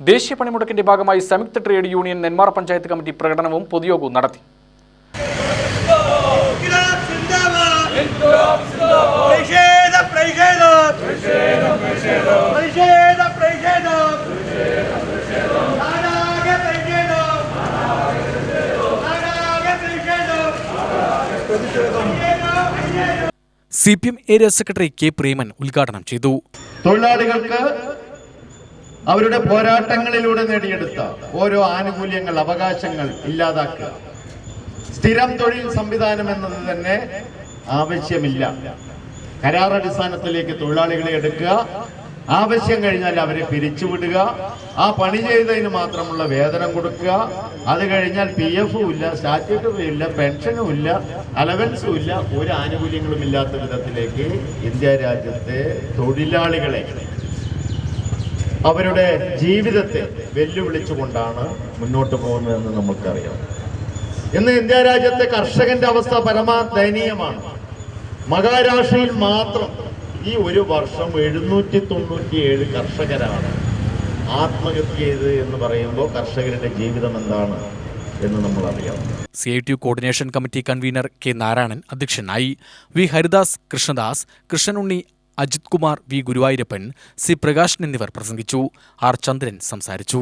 ദേശീയ പണിമുടക്കിന്റെ ഭാഗമായി സംയുക്ത trade union Nenmara panchayat committee പ്രകടനവും പൊതുയോഗവും നടത്തി. C P M area secretary K Preman ഉദ്ഘാടനം ചെയ്തു. തൊഴിലാളികൾക്ക് അവരുടെ പോരാട്ടങ്ങളിലൂടെ നേടിയെടുത്ത ഓരോ ആനുകൂല്യങ്ങൾ അവകാശങ്ങൾ ഇല്ലാതാക്കുക. സ്ഥിരം തൊഴിൽ സംവിധാനം എന്നത് തന്നെ ആവശ്യമില്ല. കരാറടിസ്ഥാനത്തിലേക്ക് തൊഴിലാളികളെ എടുക്കുക. ആവശ്യം കഴിഞ്ഞാൽ അവരെ പിരിച്ചുവിടുക. ആ പണി ചെയ്തതിന് മാത്രമുള്ള വേതനം കൊടുക്കുക. അത് കഴിഞ്ഞാൽ പി എഫും ഇല്ല സ്റ്റാറ്റ്യൂട്ടും ഇല്ല പെൻഷനും ഇല്ല അലവൻസും ഇല്ല ഒരു ആനുകൂല്യങ്ങളും ഇല്ലാത്ത വിധത്തിലേക്ക് ഇന്ത്യ രാജ്യത്തെ തൊഴിലാളികളെ അവരുടെ ജീവിതത്തെ വെല്ലുവിളിച്ചുകൊണ്ടാണ് മുന്നോട്ട് പോകുന്നതെന്ന് നമുക്കറിയാം ഇന്ന് ഇന്ത്യ രാജ്യത്തെ കർഷകന്റെ അവസ്ഥ പരമാ ദയനീയമാണ് മഹാരാഷ്ട്രയിൽ മാത്രം ഈ ഒരു വർഷം എഴുന്നൂറ്റി തൊണ്ണൂറ്റിയേഴ് കർഷകരാണ് ആത്മഹത്യ ചെയ്ത് എന്ന് പറയുമ്പോൾ കർഷകരുടെ ജീവിതം എന്താണ് എന്ന് നമ്മൾ അറിയാം C I T coordination committee convener K Narayanan അധ്യക്ഷനായി V Haridas Krishnadas Krishnanunni Ajith Kumar V Guruvayurappan C Prakashan എന്നിവർ പ്രസംഗിച്ചു. ആർ ചന്ദ്രൻ സംസാരിച്ചു.